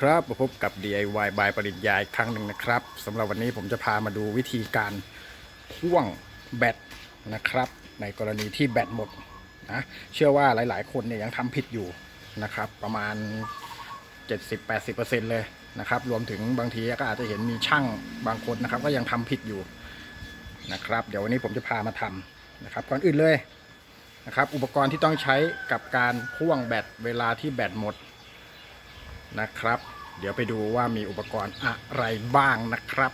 ครับมาพบกับ DIY บายปริญญาอีกครั้งหนึ่งนะครับสำหรับวันนี้ผมจะพามาดูวิธีการพ่วงแบตนะครับ ในกรณีที่แบตหมดนะเชื่อว่าหลาย ๆ คนเนี่ยยังทำผิดอยู่นะครับ ประมาณ 70-80%เลยนะครับ รวมถึงบางทีก็อาจจะเห็นมีช่างบางคนนะครับ ก็ยังทำผิดอยู่นะครับ เดี๋ยววันนี้ผมจะพามาทำนะครับก่อนอื่นเลยนะครับ อุปกรณ์ที่ต้องใช้กับการพ่วงแบตเวลาที่แบตหมด นะครับ เดี๋ยวไปดูว่ามีอุปกรณ์อะไรบ้างนะครับ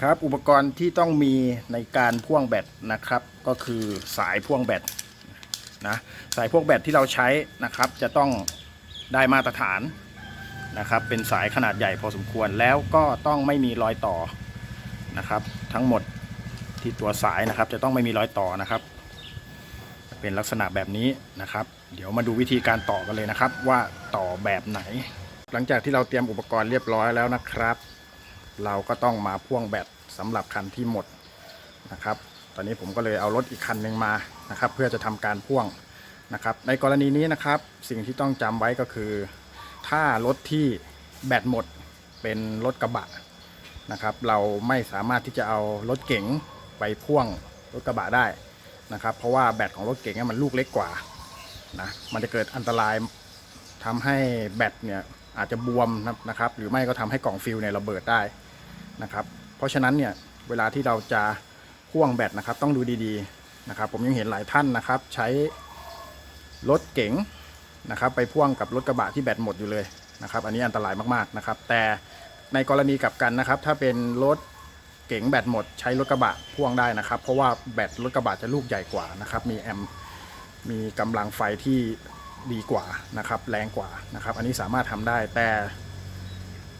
ครับอุปกรณ์ที่ต้องมีในการพ่วงแบตนะครับ ก็คือสายพ่วงแบตนะสายพ่วงแบตที่เราใช้นะครับ จะต้องได้มาตรฐานนะครับ เป็นสายขนาดใหญ่พอสมควรแล้วก็ต้องไม่มีรอยต่อนะครับ ทั้งหมดที่ตัวสายนะครับ จะต้องไม่มีรอยต่อนะครับ เป็นลักษณะแบบนี้นะครับ เดี๋ยวมาดูวิธีการต่อกันเลยนะครับ ว่าต่อแบบไหน หลังจากที่เราเตรียมอุปกรณ์เรียบร้อยแล้วนะครับ เราก็ต้องมาพ่วงแบตสำหรับคันที่หมดนะครับ ตอนนี้ผมก็เลยเอารถอีกคันหนึ่งมานะครับ เพื่อจะทำการพ่วงนะครับ ในกรณีนี้นะครับ สิ่งที่ต้องจำไว้ก็คือ ถ้ารถที่แบตหมดเป็นรถกระบะนะครับ เราไม่สามารถที่จะเอารถเก๋งไปพ่วงรถกระบะได้นะครับ เพราะว่าแบตของรถเก๋งมันลูกเล็กกว่านะมันจะเกิดอันตรายทำให้แบตเนี่ย อาจจะบวมนะครับ หรือไม่ก็ทำให้กล่องฟิลเนี่ยระเบิดได้นะครับ เพราะฉะนั้นเนี่ยเวลาที่เราจะพ่วงแบตนะครับ ต้องดูดีๆนะครับ ผมยังเห็นหลายท่านนะครับ ใช้รถเก๋งนะครับ ไปพ่วงกับรถกระบะที่แบตหมดอยู่เลยนะครับ อันนี้อันตรายมากๆนะครับ แต่ในกรณีกลับกันนะครับ ถ้าเป็นรถเก๋งแบตหมดใช้รถกระบะพ่วงได้นะครับ เพราะว่าแบตรถกระบะจะลูกใหญ่กว่านะครับ มีแอมมีกำลังไฟที่ ดีกว่านะครับแรงกว่านะครับ อันนี้สามารถทำได้แต่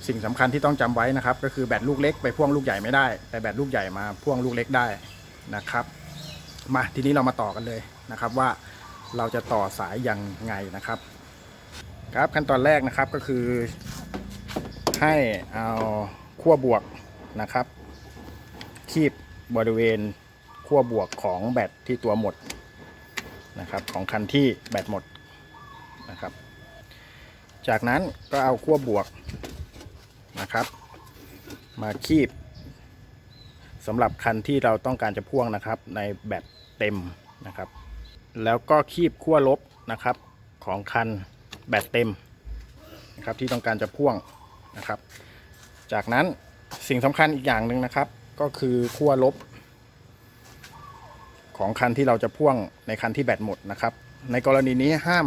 สิ่งสำคัญที่ต้องจำไว้นะครับ ก็คือแบตลูกเล็กไปพ่วงลูกใหญ่ไม่ได้ แต่แบตลูกใหญ่มาพ่วงลูกเล็กได้นะครับ มาทีนี้เรามาต่อกันเลยนะครับว่าเราจะต่อสายยังไงนะครับ ครับขั้นตอนแรกนะครับก็คือ ให้เอาขั้วบวกนะครับ คีบบริเวณขั้วบวกของแบตที่ตัวหมดนะครับของคันที่แบตหมด นะครับ จากนั้นก็เอาขั้วบวกนะครับ มาคีบสำหรับคันที่เราต้องการจะพ่วงนะครับในแบตเต็มนะครับ แล้วก็คีบขั้วลบนะครับของคันแบตเต็มนะครับที่ต้องการจะพ่วงนะครับ จากนั้นสิ่งสำคัญอีกอย่างหนึ่งนะครับ ก็คือขั้วลบ ของคันที่เราจะพ่วงในคันที่แบตหมดนะครับ ในกรณีนี้ห้าม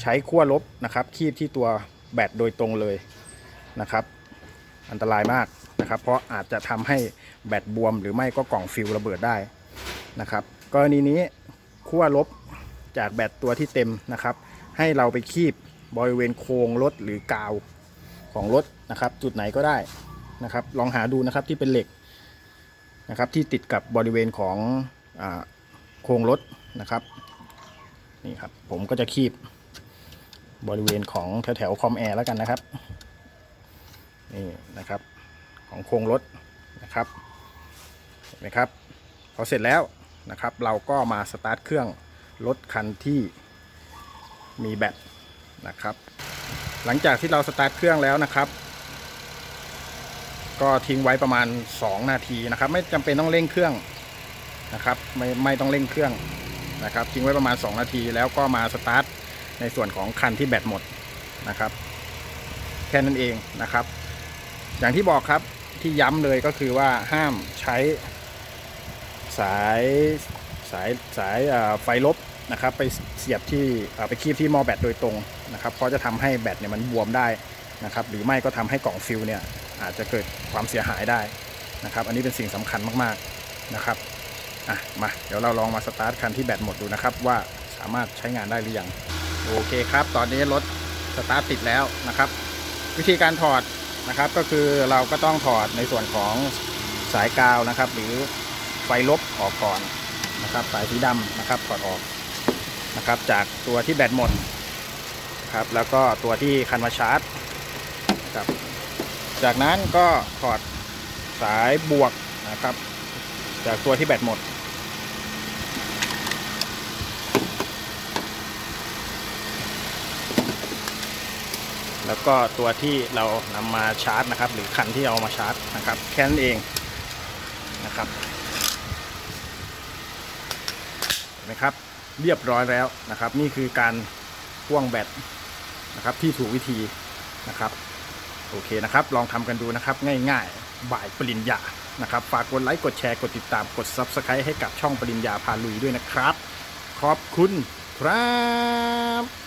ใช้ขั้วลบนะครับ คีบที่ตัวแบตโดยตรงเลยนะครับ อันตรายมากนะครับ เพราะอาจจะทำให้แบตบวม หรือไม่ก็กล่องฟิลระเบิดได้นะครับ กรณีนี้ขั้วลบจากแบตตัวที่เต็มนะครับ ให้เราไปคีบบริเวณโครงรถหรือกาวของรถนะครับ จุดไหนก็ได้นะครับ ลองหาดูนะครับที่เป็นเหล็กนะครับที่ติดกับบริเวณของอโครงรถนะครับนี่ครับผมก็จะคีบ บริเวณของแถวแถวคอมแอร์แล้วกันนะครับ นี่นะครับของโครงรถนะครับเห็นไหมครับพอเสร็จแล้วนะครับ เราก็มาสตาร์ทเครื่องรถคันที่มีแบตนะครับ หลังจากที่เราสตาร์ทเครื่องแล้วนะครับ ก็ทิ้งไว้ประมาณ 2 นาทีนะครับ ไม่จำเป็นต้องเร่งเครื่องนะครับ ไม่ไม่ต้องเร่งเครื่องนะครับทิ้งไว้ประมาณ 2 นาทีแล้วก็มาสตาร์ท ในส่วนของคันที่แบตหมดนะครับ แค่นั้นเองนะครับ อย่างที่บอกครับที่ย้ำเลยก็คือว่าห้ามใช้สายสายสายไฟลบนะครับ ไปเสียบที่ไปคีบที่มอแบตโดยตรงนะครับ เพราะจะทำให้แบตเนี่ยมันบวมได้นะครับ หรือไม่ก็ทำให้กล่องฟิลเนี่ยอาจจะเกิดความเสียหายได้นะครับ อันนี้เป็นสิ่งสำคัญมากๆนะครับอะมาเดี๋ยวเราลองมาสตาร์ทคันที่แบตหมดดูนะครับ ว่าสามารถใช้งานได้หรือยัง โอเคครับ ตอนนี้รถสตาร์ทติดแล้วนะครับ วิธีการถอดนะครับก็คือเราก็ต้องถอดในส่วนของสายกาวนะครับ หรือไฟลบออกก่อนนะครับ สายสีดำนะครับถอดออกนะครับ จากตัวที่แบตหมดครับแล้วก็ตัวที่คันมาชาร์จนะครับจากนั้นก็ถอดสายบวกนะครับ จากตัวที่แบตหมด แล้วก็ตัวที่เรานำมาชาร์จนะครับ หรือคันที่เอามาชาร์จนะครับ แค่นั้นเองนะครับเห็นไหมครับ เรียบร้อยแล้วนะครับ นี่คือการพ่วงแบตนะครับที่ถูกวิธีนะครับโอเคนะครับ ลองทำกันดูนะครับ ง่ายๆ บ่ายปริญญานะครับ ฝากกดไลค์ กดแชร์ กดติดตาม กด Subscribe ให้กับช่องปริญญาพาลุยด้วยนะครับ ขอบคุณครับ